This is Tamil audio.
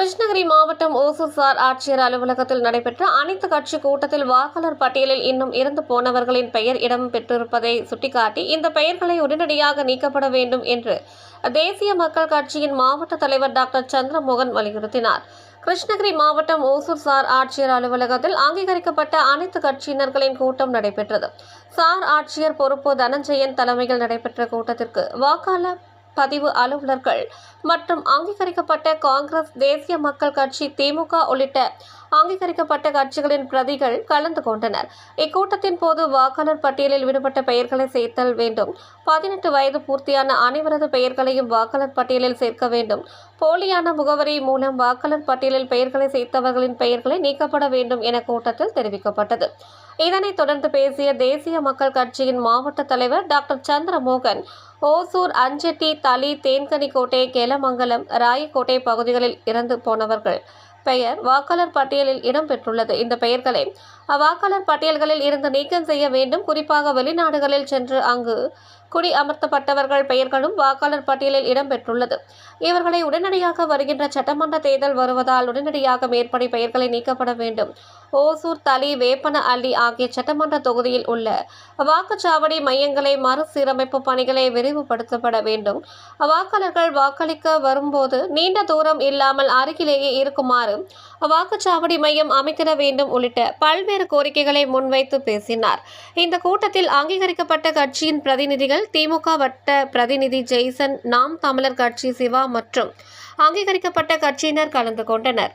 கிருஷ்ணகிரி மாவட்டம் ஓசூர் சார் ஆட்சியர் அலுவலகத்தில் நடைபெற்ற அனைத்து கட்சி கூட்டத்தில் வாக்காளர் பட்டியலில் இன்னும் இறந்து போனவர்களின் பெயர் இடம் பெற்றிருப்பதை சுட்டிக்காட்டி இந்த பெயர்களை உடனடியாக நீக்கப்பட வேண்டும் என்று தேசிய மக்கள் கட்சியின் மாவட்ட தலைவர் டாக்டர் சந்திரமோகன் வலியுறுத்தினார். கிருஷ்ணகிரி மாவட்டம் ஓசூர் சார் ஆட்சியர் அலுவலகத்தில் அங்கீகரிக்கப்பட்ட அனைத்து கட்சியினர்களின் கூட்டம் நடைபெற்றது. சார் ஆட்சியர் பொறுப்பு தனஞ்சயன் தலைமையில் நடைபெற்ற கூட்டத்திற்கு வாக்காளர் பதிவு அலுவலர்கள் மற்றும் அங்கீகரிக்கப்பட்ட காங்கிரஸ் தேசிய மக்கள் கட்சி திமுக உள்ளிட்ட அங்கீகரிக்கப்பட்ட கட்சிகளின் பிரதிகள் கலந்து கொண்டனர். இக்கூட்டத்தின் போது வாக்காளர் பட்டியலில் விடுபட்ட பெயர்களை சேர்த்தல் வேண்டும். பதினெட்டு வயது பூர்த்தியான அனைவரது பெயர்களையும் வாக்காளர் பட்டியலில் சேர்க்க வேண்டும். போலியான முகவரி மூலம் வாக்காளர் பட்டியலில் பெயர்களை சேர்த்தவர்களின் பெயர்களை நீக்கப்பட வேண்டும் என கூட்டத்தில் தெரிவிக்கப்பட்டது. இதனைத் தொடர்ந்து பேசிய தேசிய மக்கள் கட்சியின் மாவட்ட தலைவர் டாக்டர் சந்திரமோகன் ஓசூர் அஞ்செட்டி தளி தேன்கனிக்கோட்டை கெலமங்கலம் ராயக்கோட்டை பகுதிகளில் இறந்து போனவர்கள். பெயர் வாக்காளர் பட்டியலில் இடம்பெற்றுள்ளது இந்த பெயர்களை அவ்வாக்காளர் பட்டியல்களில் இருந்து நீக்கம் செய்ய வேண்டும். குறிப்பாக வெளிநாடுகளில் சென்று அங்கு குடி அமர்த்தப்பட்டவர்கள் பெயர்களும் வாக்காளர் பட்டியலில் இடம்பெற்றுள்ளது. இவர்களை உடனடியாக வருகின்ற சட்டமன்ற தேர்தல் வருவதால் உடனடியாக மேற்படி பெயர்களை நீக்கப்பட வேண்டும். ஓசூர் தளி வேப்பன அள்ளி ஆகிய சட்டமன்ற தொகுதியில் உள்ள வாக்குச்சாவடி மையங்களை மறுசீரமைப்பு பணிகளை விரிவுபடுத்தப்பட வேண்டும். வாக்காளர்கள் வாக்களிக்க வரும்போது நீண்ட தூரம் இல்லாமல் அருகிலேயே இருக்குமாறு வாக்குச்சாவடி மையம் அமைத்திட வேண்டும் உள்ளிட்ட பல்வேறு கோரிக்கைகளை முன்வைத்து பேசினார். இந்த கூட்டத்தில் அங்கீகரிக்கப்பட்ட கட்சியின் பிரதிநிதிகள் திமுக வட்ட பிரதிநிதி ஜெய்சன் நாம் தமிழர் கட்சி சிவா மற்றும் அங்கீகரிக்கப்பட்ட கட்சியினர் கலந்து கொண்டனர்.